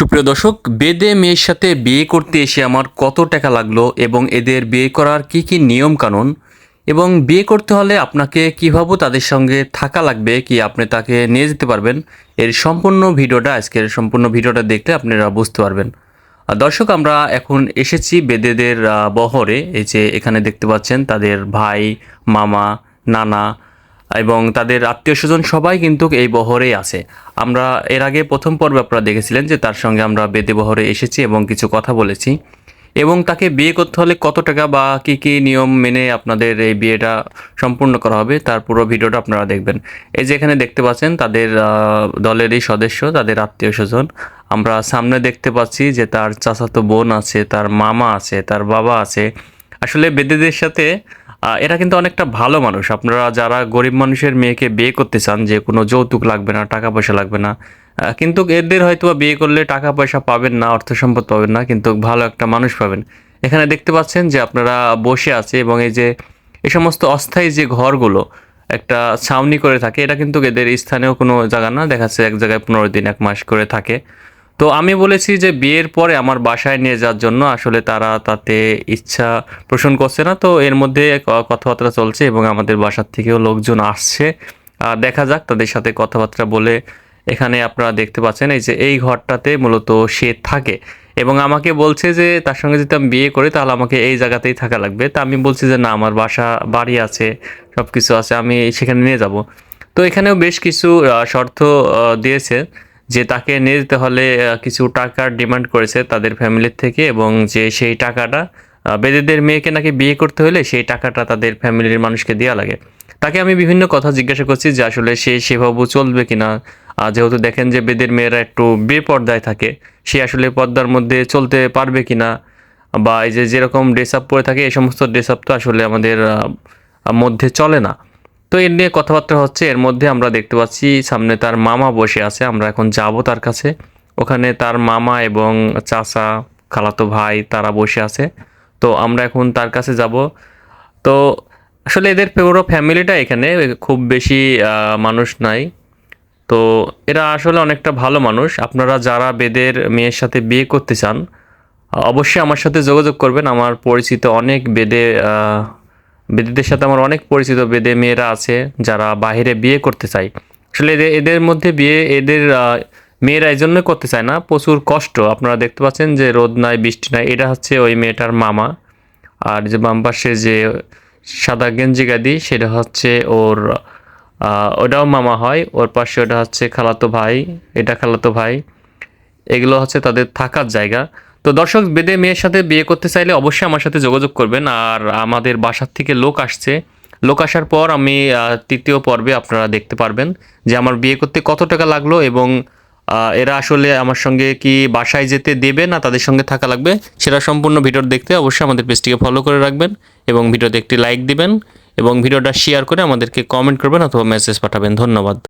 সুপ্রিয় দর্শক, বেদে মেয়ের সাথে বিয়ে করতে এসে আমার কত টাকা লাগল এবং এদের বিয়ে করার কি কি নিয়ম কানুন এবং বিয়ে করতে হলে আপনাকে কীভাবে তাদের সঙ্গে থাকা লাগবে কি আপনি তাকে নিয়ে যেতে পারবেন, এর সম্পূর্ণ ভিডিওটা, আজকের সম্পূর্ণ ভিডিওটা দেখলে আপনারা বুঝতে পারবেন। আর দর্শক, আমরা এখন এসেছি বেদেদের বহরে। এই যে এখানে দেখতে পাচ্ছেন তাদের ভাই, মামা, নানা এবং তাদের আত্মীয় স্বজন সবাই কিন্তু এই বহরেই আছে। আমরা এর আগে প্রথম পর্বে আপনারা দেখেছিলেন যে তার সঙ্গে আমরা বেদে বহরে এসেছি এবং কিছু কথা বলেছি। এবং তাকে বিয়ে করতে হলে কত টাকা বা কি কি নিয়ম মেনে আপনাদের এই বিয়েটা সম্পূর্ণ করা হবে, তার পুরো ভিডিওটা আপনারা দেখবেন। এই যে এখানে দেখতে পাচ্ছেন, তাদের দলেরই সদস্য, তাদের আত্মীয় স্বজন। আমরা সামনে দেখতে পাচ্ছি যে তার চাচাতো বোন আছে, তার মামা আছে, তার বাবা আছে। আসলে বেদেদের সাথে এরা কিন্তু অনেকটা ভালো মানুষ। আপনারা যারা গরিব মানুষের মেয়েকে বিয়ে করতে চান, যে কোনো যৌতুক লাগবে না, টাকা পয়সা লাগবে না কিন্তু এদের হয়তো বিয়ে করলে টাকা পয়সা পাবেন না, অর্থ সম্পদ পাবেন না, কিন্তু ভালো একটা মানুষ পাবেন। এখানে দেখতে পাচ্ছেন যে আপনারা বসে আছে এবং এই যে এ সমস্ত অস্থায়ী যে ঘরগুলো একটা ছাউনি করে থাকে, এটা কিন্তু এদের স্থানীয় কোনো জায়গা না দেখা যাচ্ছে এক জায়গায় পনেরো দিন, এক মাস করে থাকে। তো আমি বলেছি যে বিয়ের পরে আমার বাসায় নিয়ে যাওয়ার জন্য আসলে তারা তাতে ইচ্ছা পোষণ করছে না। তো এর মধ্যে কথাবার্তা চলছে এবং আমাদের বাসার থেকেও লোকজন আসছে। দেখা যাক তাদের সাথে কথাবার্তা বলে এখানে আপনারা দেখতে পাচ্ছেন এই যে এই ঘরটাতে মূলত সে থাকে। এবং আমাকে বলছে যে তার সঙ্গে যদি আমি বিয়ে করি তাহলে আমাকে এই জায়গাতেই থাকা লাগবে। তা আমি বলছি যে না, আমার বাসা, বাড়ি আছে সব কিছু আছে, আমি সেখানে নিয়ে যাব। তো এখানেও বেশ কিছু শর্ত দিয়েছে। যে তাকে নিয়ে যেতে হলে কিছু টাকার ডিমান্ড করেছে তাদের ফ্যামিলির থেকে এবং যে সেই টাকাটা বেদেদের মেয়েকে নাকি বিয়ে করতে হলে সেই টাকাটা তাদের ফ্যামিলির মানুষকে দেওয়া লাগে। তাকে আমি বিভিন্ন কথা জিজ্ঞাসা করছি যে আসলে সে সেভাবে চলবে কিনা। আহ, যেহেতু দেখেন যে বেদের মেয়েরা একটু বেপর্দায় থাকে সে আসলে পর্দার মধ্যে চলতে পারবে কিনা বা এই যে যেরকম ড্রেস আপ পরে থাকে এই সমস্ত ড্রেস আপ তো আসলে আমাদের মধ্যে চলে না। তো এর নিয়ে কথাবার্তা হচ্ছে, এর মধ্যে আমরা দেখতে পাচ্ছি সামনে তার মামা বসে আছে, আমরা এখন যাব তার কাছে। ওখানে তার মামা এবং চাচা, খালাতো ভাই তারা বসে আছে। তো আমরা এখন তার কাছে যাব। তো আসলে এদের পুরো ফ্যামিলিটা এখানে খুব বেশি মানুষ নাই। তো এরা আসলে অনেকটা ভালো মানুষ। আপনারা যারা বেদের মেয়ের সাথে বিয়ে করতে চান, অবশ্যই আমার সাথে যোগাযোগ করবেন। আমার পরিচিত অনেক বেদে বেদেদের সাথে আমার অনেক পরিচিত বেদে মেয়েরা আছে, যারা বাইরে বিয়ে করতে চায়। আসলে এদের এদের মধ্যে বিয়ে, এদের মেয়েরা এই জন্য করতে চায় না, প্রচুর কষ্ট। আপনারা দেখতে পাচ্ছেন যে রোদ নাই, বৃষ্টি নাই, এটা হচ্ছে ওই মেয়েটার মামা। আর যে বাম পাশে যে সাদা গেঞ্জি গাদি, সেটা হচ্ছে ওর ওটাও মামা হয়। ওর পাশে ওটা হচ্ছে খালাতো ভাই, এটা খালাতো ভাই। এগুলো হচ্ছে তাদের থাকার জায়গা। তো দর্শক, বেদে মেয়ের সাথে বিয়ে করতে চাইলে অবশ্যই আমার সাথে যোগাযোগ করবেন। আর আমাদের বাসার থেকে লোক আসছে। লোক আসার পর আমি তৃতীয় পর্বে আপনারা দেখতে পারবেন যে আমার বিয়ে করতে কত টাকা লাগল এবং এরা আসলে আমার সঙ্গে কি বাসায় যেতে দেবে না তাদের সঙ্গে থাকা লাগবে সেটা সম্পূর্ণ ভিডিও দেখতে অবশ্যই আমাদের পেজটিকে ফলো করে রাখবেন এবং ভিডিওতে একটি লাইক দিবেন এবং ভিডিওটা শেয়ার করে আমাদেরকে কমেন্ট করবেন অথবা মেসেজ পাঠাবেন। ধন্যবাদ।